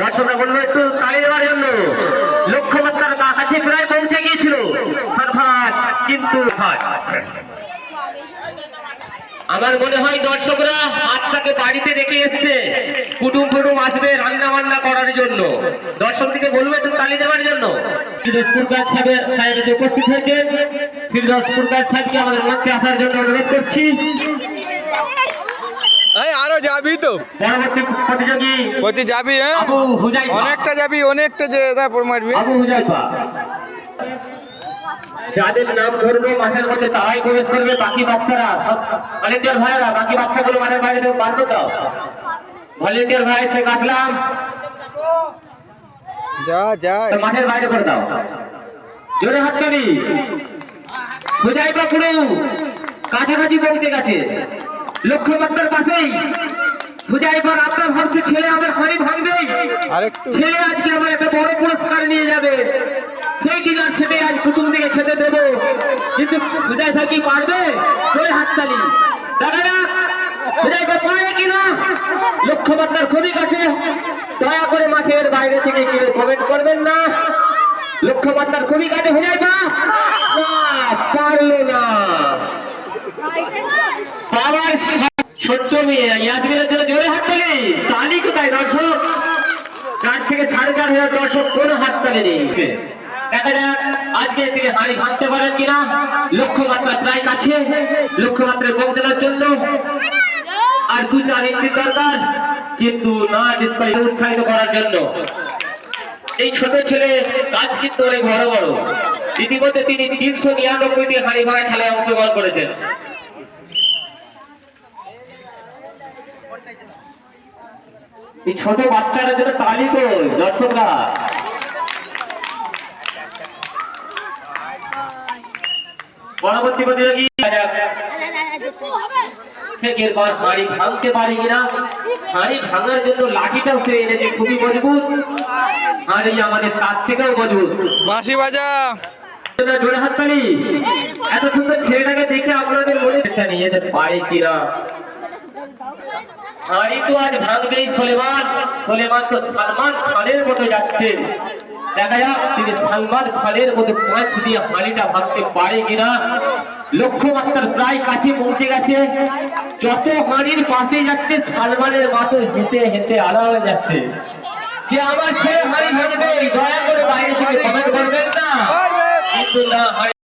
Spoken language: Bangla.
দর্শকরা বলব একটু তালি দেওয়ার জন্য। লক্ষ্যমাত্রার কাছে প্রায় পৌঁছে গিয়েছিল। সরফরাজ কিন্তু আমার মনে হয় দর্শকরা হাতটাকে বাড়িতে রেখে এসছে। কুটুম ফুটুম আসবে রান্না বান্না করার জন্য। দর্শকদিকে বলব, একটু তালি দেওয়ার জন্য। ফিরোজপুর গাছ সাহেবের সাহেব উপস্থিত হয়েছেন। ফিরোজপুর গাছ সাহেবকে আমাদের মঞ্চে আসার জন্য অনুরোধ করছি। এই আরও যাবি তো। বলছি যাবি হ্যাঁ? অনেকটা যাবি অনেকটা যে তারপর মারবি। যাদের নাম ধরবে মাঠের মধ্যে তারাই প্রবেশ করবে বাকি বাচ্চারা ভলেন্টিয়ার ভাইরা বাকি বাচ্চাগুলো মাঠের বাইরে বার করে দাও ভলেন্টিয়ার ভাই শেখ আসলাম। যা যা। মাঠের বাইরে করে দাও। জোরে হাত তালি হুজাইফা পুরো কাছাকাছি পৌঁছে গেছে। লক্ষ্যমাত্রার পাশেই হুজাইফার আপনার ভাবছে ছেলে আমার হাড়ি ভাঙবে। ছেলে আজকে আমার একটা বড় পুরস্কার নিয়ে যাবে। সেই ডিনার সেটাই আজ কুটুম থেকে খেতে দেব। কিন্তু হুজাইফা কি পারবে? জোরে হাততালি। দেখা যাক হুজাইফা পারে কিনা লক্ষ্যমাত্রার খুবই কাছে। দয়া করে মাঠের বাইরে থেকে কেউ কমেন্ট করবেন না। লক্ষ্যমাত্রার খুবই কাছে হুজাইফা না ইয়াসমিনের জন্য জোরে হাত তালি তালি কোথায় দর্শক থেকে সাড়ে চার হাজার দর্শক কোনো হাত তালি নেই দেখা যাক আজকে তিনি হাড়ি ভাঙতে পারেন কিনা? লক্ষ্যমাত্রা প্রায় কাছে। লক্ষ্যমাত্রায় পৌঁছানোর জন্য আর দু চার ইঞ্চি দরকার কিন্তু না ডিসকালিফাই উৎসাহিত করার জন্য। এই ছোট ছেলে কাজ কিন্তু অনেক বড় বড়। ইতিমধ্যে তিনি তিনশো নিরানব্বইটি হাড়ি ভাঙা খেলায় অংশগ্রহণ করেছেন। এই ছোট বাচ্চারা জন্য তালি কই দর্শকরা। পরবর্তী প্রতিযোগী শেখের পর হাঁড়ি ভাঙতে পারি কিনা? হাঁড়ি ভাঙার জন্য লাঠিটাও সে এনেছে খুবই মজবুত। হাঁড়ি আমাদের তার থেকেও মজবুত। বাঁশি বাজা। জোরে হাত তালি এত সুন্দর ছেলেটাকে দেখে আপনাদের মনে নিয়ে পারে কিনা? লক্ষ্যমাত্রার প্রায় কাছে পৌঁছে গেছে। যত হাঁড়ির পাশে যাচ্ছে, সালমানের মাতো হেসে হেসে আড়া হয়ে যাচ্ছে। যে আমার ছেলে হাঁড়ি ভাঙবে, দয়া করে বাইরে থেকে না। কিন্তু না